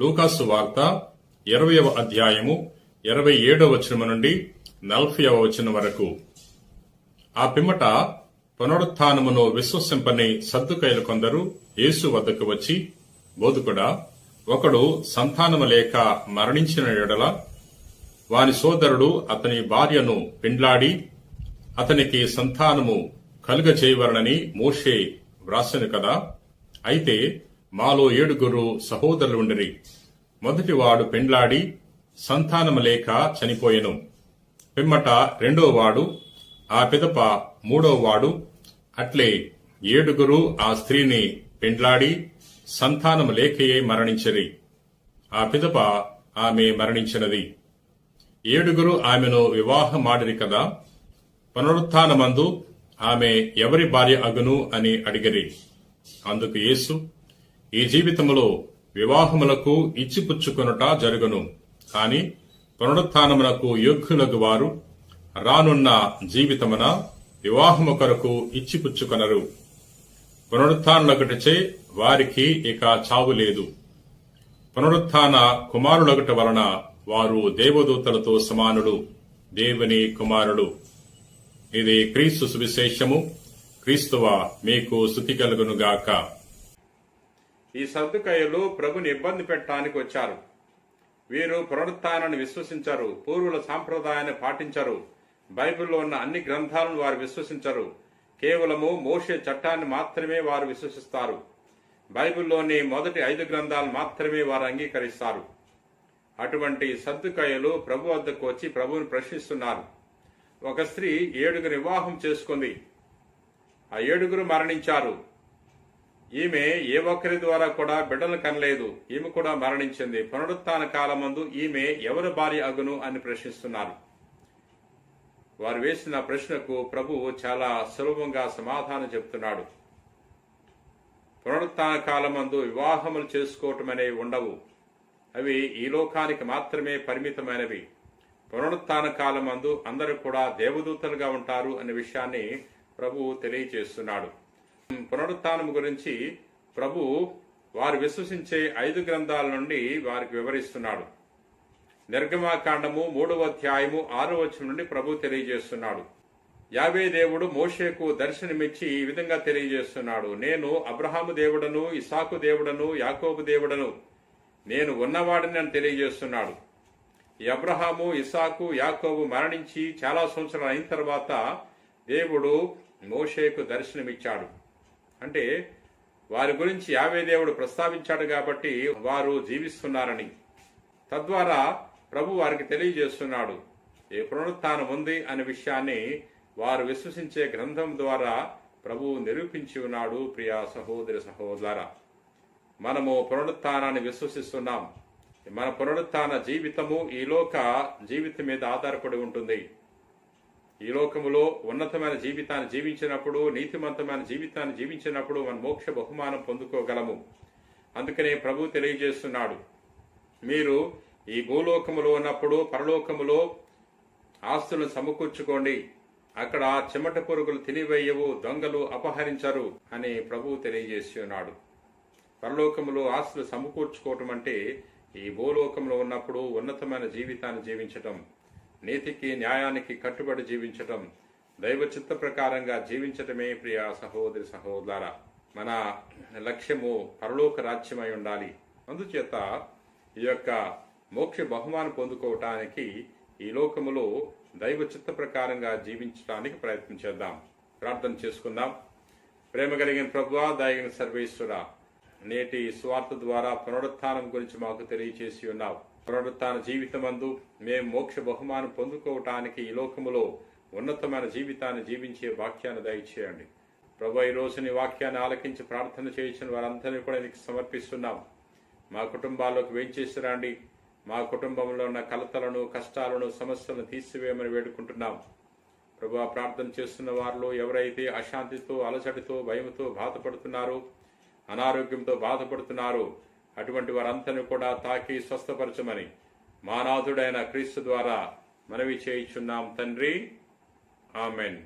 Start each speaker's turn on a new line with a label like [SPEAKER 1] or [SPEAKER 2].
[SPEAKER 1] లూకాసు వార్త ఇరవయవ అధ్యాయము ఇరవై ఏడవ వచనము నుండి నలభైవ వచనం వరకు. ఆ పిమ్మట పునరుత్నమును విశ్వసింపని సద్దుకైలు కొందరు యేసు వద్దకు వచ్చి బోధకుడా ఒకడు సంతానము లేక మరణించిన ఎడల వాని సోదరుడు అతని భార్యను పిండ్లాడి అతనికి సంతానము కలుగచేయవలనని మోషే వ్రాసెను కదా. అయితే మాలో ఏడుగురు సహోదరులు ఉండిరి మొదటివాడు పెండ్లాడి సంతానము లేక చనిపోయెను. పిమ్మట రెండోవాడు ఆ పిదప మూడోవాడు అట్లే ఏడుగురు ఆ స్త్రీని పెండ్లాడి సంతానము లేకయే మరణించిరి. ఆ పిదప ఆమె మరణించినది. ఏడుగురు ఆమెను వివాహమాడిరి కదా పునరుత్నమందు ఆమె ఎవరి భార్య అగును అని అడిగిరి. అందుకు యేసు ఈ జీవితములో వివాహములకు ఇచ్చిపుచ్చుకొనుట జరుగును. కాని పునరుత్నమునకు యోగ్యులకు వారు రానున్న జీవితమున వివాహము కొరకు ఇచ్చిపుచ్చుకొనరు. పునరుత్నలొకటిచే వారికి ఇక చావు లేదు. పునరుత్న కుమారులొకటి వలన వారు దేవదూతలతో సమానుడు దేవుని కుమారుడు ఇది క్రీస్తు సువిశేషము. క్రీస్తువ మీకు శుతి కలుగునుగాక. ఈ సర్దుకయ్యలు ప్రభుని ఇబ్బంది పెట్టడానికి వచ్చారు. వీరు పునరుత్నాన్ని విశ్వసించరు పూర్వుల సాంప్రదాయాన్ని పాటించరు బైబిల్లో ఉన్న అన్ని గ్రంథాలను వారు విశ్వసించరు. కేవలము మోషే చట్టాన్ని మాత్రమే వారు విశ్వసిస్తారు. బైబిల్లోని మొదటి ఐదు గ్రంథాలు మాత్రమే వారు అంగీకరిస్తారు. అటువంటి సర్దుకయ్యలు ప్రభు వద్దకు వచ్చి ప్రభువుని ప్రశ్నిస్తున్నారు. ఒక స్త్రీ ఏడుగురు వివాహం చేసుకుంది. ఆ ఏడుగురు మరణించారు. ఈమె ఏ ఒక్కరి ద్వారా కూడా బిడ్డలు కనలేదు ఈమె కూడా మరణించింది. పునరుత్న కాలమందు ఈమె ఎవరి భార్య అగును అని ప్రశ్నిస్తున్నారు. వారు వేసిన ప్రశ్నకు ప్రభువు చాలా సులభంగా సమాధానం చెప్తున్నాడు. పునరుత్న కాలమందు వివాహములు చేసుకోవటం అనేవి ఉండవు. అవి ఈ లోకానికి మాత్రమే పరిమితమైనవి. పునరుత్న కాలమందు అందరూ కూడా దేవదూతలుగా ఉంటారు అనే విషయాన్ని ప్రభు తెలియజేస్తున్నాడు. పునరుత్నం గురించి ప్రభు వారు విశ్వసించే ఐదు గ్రంథాల నుండి వారికి వివరిస్తున్నాడు. నిర్గమాకాండము మూడవ అధ్యాయము ఆరో వచ్చిన నుండి ప్రభు తెలియజేస్తున్నాడు. యావే దేవుడు మోషేకు దర్శనమిచ్చి ఈ విధంగా తెలియజేస్తున్నాడు. నేను అబ్రహాము దేవుడను ఇసాకు దేవుడను యాకోబు దేవుడను నేను ఉన్నవాడిని అని తెలియజేస్తున్నాడు. ఈ అబ్రహాము ఇసాకు యాకోబు మరణించి చాలా సంవత్సరాలు అయిన తర్వాత దేవుడు మోషేకు దర్శనమిచ్చాడు. అంటే వారి గురించి యావే దేవుడు ప్రస్తావించాడు కాబట్టి వారు జీవిస్తున్నారని. తద్వారా ప్రభు వారికి తెలియజేస్తున్నాడు ఏ పునరుత్నం ఉంది? అనే విషయాన్ని వారు విశ్వసించే గ్రంథం ద్వారా ప్రభువు నిరూపించి ఉన్నాడు ప్రియా సహోదరి సహోదర మనము పునరుత్నాన్ని విశ్వసిస్తున్నాం. మన పునరుత్న జీవితము ఈ లోక జీవితం మీద ఆధారపడి ఉంటుంది. ఈ లోకములో ఉన్నతమైన జీవితాన్ని జీవించినప్పుడు నీతిమంతమైన జీవితాన్ని జీవించినప్పుడు మన మోక్ష బహుమానం పొందుకోగలము. అందుకనే ప్రభు తెలియజేస్తున్నాడు. మీరు ఈ భూలోకములో ఉన్నప్పుడు పరలోకములో ఆస్తులను సమకూర్చుకోండి. అక్కడ చెమట పురుగులు తినివేయవు దొంగలు అపహరించరు అని ప్రభు తెలియజేస్తున్నాడు. పరలోకములో ఆస్తులు సమకూర్చుకోవటం అంటే ఈ భూలోకంలో ఉన్నప్పుడు ఉన్నతమైన జీవితాన్ని జీవించటం. నీతికి న్యాయానికి కట్టుబడి జీవించటం దైవ చిత్త ప్రకారంగా జీవించటమే ప్రియ సహోదరి సహోదర మన లక్ష్యము పరలోక రాజ్యమై ఉండాలి. అందుచేత ఈ యొక్క మోక్ష బహుమానం పొందుకోవటానికి ఈ లోకములో దైవ చిత్త ప్రకారంగా జీవించడానికి ప్రయత్నం చేద్దాం. ప్రార్థన చేసుకుందాం. ప్రేమ కలిగిన ప్రభువా దయగిన సర్వేశ్వర నేటి స్వార్థ ద్వారా పునరుత్థానం గురించి మాకు తెలియచేసి ఉన్నావు. పునరుత్న జీవితమందు మేము మోక్ష బహుమానం పొందుకోవటానికి ఈ లోకములో ఉన్నతమైన జీవితాన్ని జీవించే వాక్యాన్ని దయచేయండి. ప్రభు ఈ రోజు నీ వాక్యాన్ని ఆలకించి ప్రార్థన చేయించిన వారందరినీ కూడా నీకు సమర్పిస్తున్నాం. మా కుటుంబాల్లోకి వేయించేసి రండి. మా కుటుంబంలో ఉన్న కలతలను కష్టాలను సమస్యలను తీసివేయమని వేడుకుంటున్నాం. ప్రభు ప్రార్థన చేస్తున్న వారిలో ఎవరైతే అశాంతితో అలసటితో భయంతో బాధపడుతున్నారో అనారోగ్యంతో బాధపడుతున్నారో అటువంటి వారందరినీ కూడా తాకి స్వస్థపరచమని మానాథుడైన క్రీస్తు ద్వారా మనవి చేయించున్నాం తండ్రి. ఆమెన్.